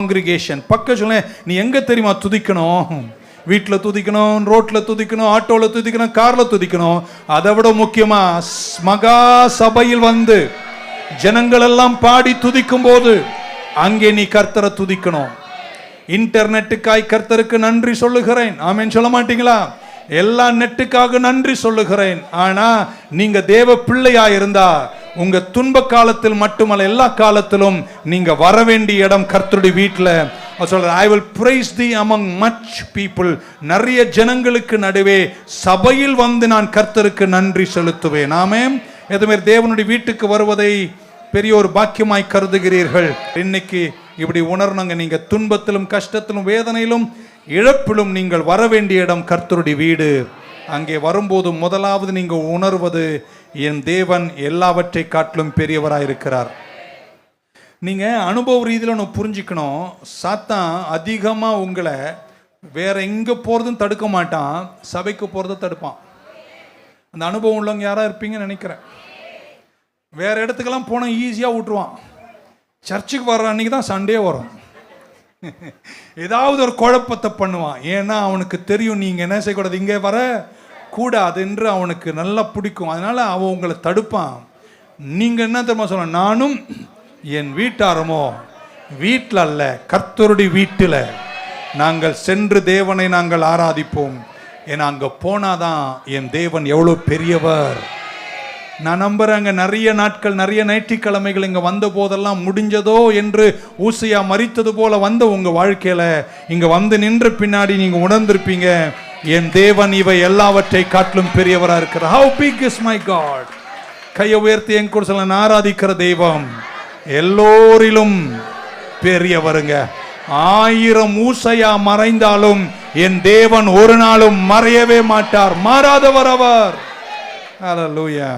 Congregation பக்க சொல்ல நீ எங்க தெரியுமா துதிக்கணும்? வீட்டில் துதிக்கணும் ரோட்ல துதிக்கணும் ஆட்டோவில் துதிக்கணும் கார்ல துதிக்கணும். அதை விட முக்கியமா மகா சபையில் வந்து ஜனங்கள் எல்லாம் பாடி துதிக்கும் போது அங்கே நீ கர்த்தரை துதிக்கணும். இன்டர்நெட்டுக்காய் கர்த்தருக்கு நன்றி சொல்லுகிறேன். ஆமென் சொல்ல மாட்டீங்களா? எல்லா நெட்டுக்காக நன்றி சொல்லுகிறேன். ஆனா நீங்க தேவ பிள்ளையா இருந்தா உங்க துன்ப காலத்தில் மட்டுமல்ல எல்லா காலத்திலும் நீங்க வர வேண்டிய இடம் கர்த்தருடைய வீட்டில் சொல்ற I will praise thee among much people நிறைய ஜனங்களுக்கு நடுவே சபையில் வந்து நான் கர்த்தருக்கு நன்றி செலுத்துவேன். நாமே எதுமாரி தேவனுடைய வீட்டுக்கு வருவதை பெரிய ஒரு பாக்கியமாய் கருதுகிறீர்கள். இன்னைக்கு இப்படி உணர்னங்க நீங்க துன்பத்திலும் கஷ்டத்திலும் வேதனையிலும் இழப்பிலும் நீங்கள் வர வேண்டிய இடம் கர்த்தருடைய வீடு. அங்கே வரும்போது முதலாவது நீங்கள் உணர்வது என் தேவன் எல்லாவற்றை காட்டிலும் பெரியவராக இருக்கிறார். நீங்கள் அனுபவ ரீதியில் ஒன்று புரிஞ்சுக்கணும். சாத்தான் அதிகமாக உங்களை வேற எங்கே போகிறதும் தடுக்க மாட்டான். சபைக்கு போகிறத தடுப்பான். அந்த அனுபவம் உள்ளவங்க யாராக இருப்பீங்கன்னு நினைக்கிறேன். வேற இடத்துக்கெல்லாம் போனால் ஈஸியாக விட்டுருவான் சர்ச்சுக்கு வர்ற அன்னைக்கு தான் சண்டே வரும். ஏதாவது ஒரு குழப்பத்தை பண்ணுவான். ஏன்னா அவனுக்கு தெரியும் நீங்கள் என்ன செய்யக்கூடாது? இங்கே வர கூடாதுன்று அவனுக்கு நல்லா பிடிக்கும். அதனால் அவன் உங்களை தடுப்பான். நீங்கள் என்ன தெரியுமா சொல்ல நானும் என் வீட்டாரமோ வீட்டில் அல்ல கர்த்தருடைய வீட்டில் நாங்கள் சென்று தேவனை நாங்கள் ஆராதிப்போம். ஏன்னா அங்கே போனாதான் என் தேவன் எவ்வளோ பெரியவர். நான் நம்புறேன் அங்கே நிறைய நாட்கள் நிறைய ஞாயிற்றுக்கிழமைகள் இங்கே வந்த போதெல்லாம் முடிஞ்சதோ என்று ஊசியாக மறித்தது போல வந்த உங்கள் வாழ்க்கையில். இங்கே வந்து நின்ற பின்னாடி நீங்கள் உணர்ந்திருப்பீங்க. என் தேவன் இவை எல்லாவற்றை காட்டிலும் பெரியவரா இருக்கிறார். How big is my God கையை உயர்த்தி என் கூட சொல்ல நான் ஆராதிக்கிற தெய்வம். எல்லோரிலும் பெரியவருங்க. ஆயிரம் ஊசையா மறைந்தாலும் என் தேவன் ஒரு நாளும் மறையவே மாட்டார். மாறாதவர் அவர். லூயா